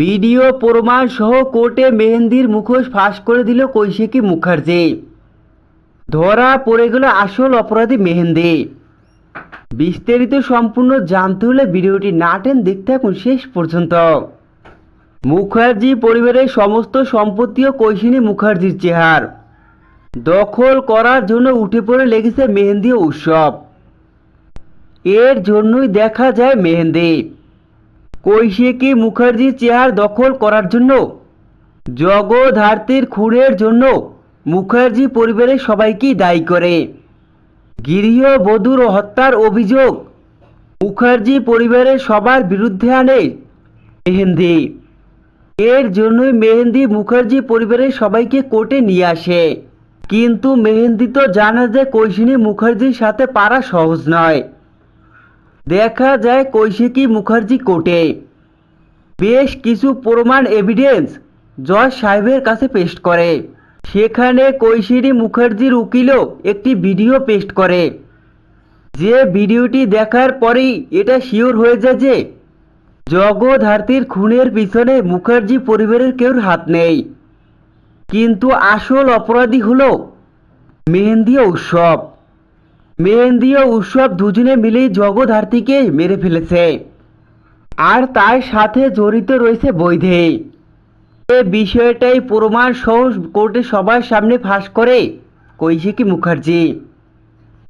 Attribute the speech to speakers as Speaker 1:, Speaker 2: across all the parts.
Speaker 1: Video প্রমাণ সহ কোর্টে মেহেন্দির মুখোশ ফাঁস করে দিল কৈশিকী মুখার্জি। ধরা পড়ে গেল আসল অপরাধী মেহেন্দি। বিস্তারিত সম্পূর্ণ জানতে হলে ভিডিওটি নাটেন দেখতে থাকুন শেষ পর্যন্ত। মুখার্জি পরিবারের সমস্ত সম্পত্তিও কৈশিনী মুখার্জির চেহার। দখল করার জন্য উঠে পড়ে লেগেছে মেহেন্দি উৎসব। এর জন্যই দেখা যায় মেহেন্দি। কৈশিকী মুখার্জির চেহার দখল করার জন্য জগধার্তীর খুনের জন্য মুখার্জি পরিবারের সবাইকেই দায়ী করে। গৃহবধূর হত্যার অভিযোগ মুখার্জি পরিবারের সবার বিরুদ্ধে আনে মেহেন্দি। এর জন্যই মেহেন্দি মুখার্জি পরিবারের সবাইকে কোর্টে নিয়ে আসে। কিন্তু মেহেন্দি তো জানে যে কৈশিনী মুখার্জির সাথে পারা সহজ নয়। দেখা যায় কৈশিকী মুখার্জি কোর্টে। বেশ কিছু প্রমাণ এভিডেন্স জজ সাহেবের কাছে পেশ করে। সেখানে কৈশিনী মুখার্জির উকিলও একটি ভিডিও পেস্ট করে। যে ভিডিওটি দেখার পরেই এটা শিওর হয়ে যায় যে জগধার্তীর খুনের পিছনে মুখার্জি পরিবারের কেউর হাত নেই। কিন্তু আসল অপরাধী হলো মেহেন্দি উৎসব। মেহেন্দি ও উৎসব দুজনে মিলেই জগধার্তীকে মেরে ফেলেছে। আর তার সাথে জড়িত রয়েছে বৈধে। এ বিষয়টাই প্রমাণ সহ কোর্টে সবার সামনে ফাঁস করে কৈশিকী মুখার্জি।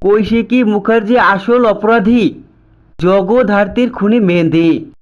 Speaker 1: কৈশিকী মুখার্জি আসল অপরাধী জগধার্থীর খুনি মেহেন্দি।